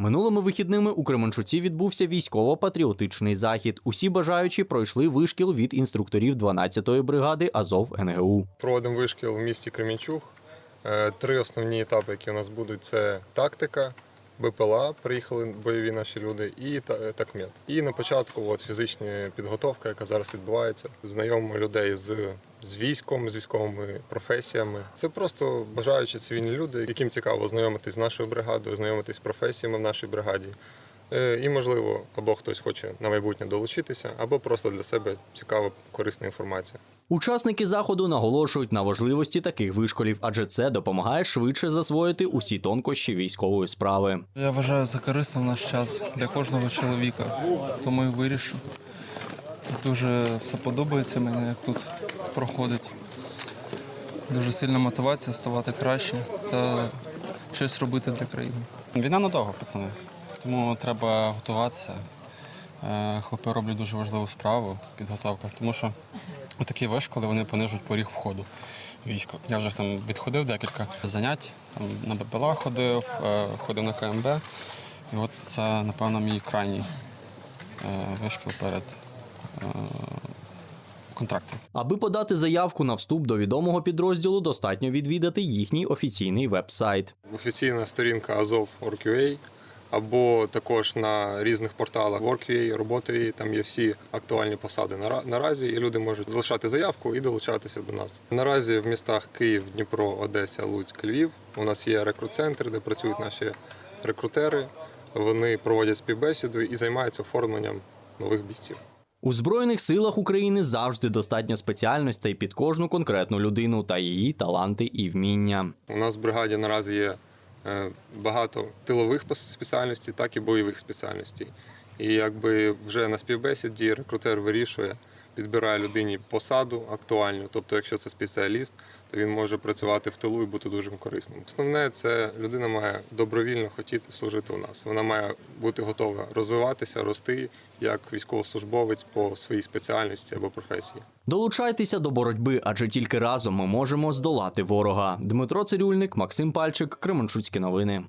Минулими вихідними у Кременчуці відбувся військово-патріотичний захід. Усі бажаючі пройшли вишкіл від інструкторів 12-ї бригади Азов НГУ. Проводимо вишкіл в місті Кремінчуг. Е, Три основні етапи, які у нас будуть, це тактика, БПЛА, приїхали бойові наші люди, і та- такмет. І на початку от, фізична підготовка, яка зараз відбувається. Знайомимо людей з, з військом, з військовими професіями. Це просто бажаючі цивільні люди, яким цікаво знайомитись з нашою бригадою, знайомитись з професіями в нашій бригаді. Е, І, можливо, або хтось хоче на майбутнє долучитися, або просто для себе цікава, корисна інформація. Учасники заходу наголошують на важливості таких вишколів, адже це допомагає швидше засвоїти усі тонкощі військової справи. Я вважаю за корисним наш час для кожного чоловіка, тому і вирішив. Дуже все подобається мені, як тут проходить. Дуже сильна мотивація ставати краще та щось робити для країни. Війна надовго, пацани. Тому треба готуватися. Е, Хлопи роблять дуже важливу справу підготовка, тому що такі вишколи вони понижують поріг входу в військо. Я вже там відходив декілька занять, там на БПЛА ходив, е, ходив на КМБ. І от це, напевно, мій крайній е, вишкіл перед контрактом. Аби подати заявку на вступ до відомого підрозділу, достатньо відвідати їхній офіційний веб-сайт. Офіційна сторінка Azov.org.ua або також на різних порталах Work.ua, Роботи.ua, там є всі актуальні посади нара- наразі, і люди можуть залишати заявку і долучатися до нас. Наразі в містах Київ, Дніпро, Одеса, Луцьк, Львів у нас є рекрут-центр, де працюють наші рекрутери. Вони проводять співбесіду і займаються оформленням нових бійців. У Збройних силах України завжди достатньо спеціальностей під кожну конкретну людину та її таланти і вміння. У нас в бригаді наразі є багато тилових спеціальностей, так і бойових спеціальностей. І якби вже на співбесіді рекрутер вирішує, підбирає людині посаду актуальну. Тобто, якщо це спеціаліст, то він може працювати в тилу і бути дуже корисним. Основне це людина має добровільно хотіти служити у нас. Вона має бути готова розвиватися, рости як військовослужбовець по своїй спеціальності або професії. Долучайтеся до боротьби, адже тільки разом ми можемо здолати ворога. Дмитро Цирюльник, Максим Пальчик, Кременчуцькі новини.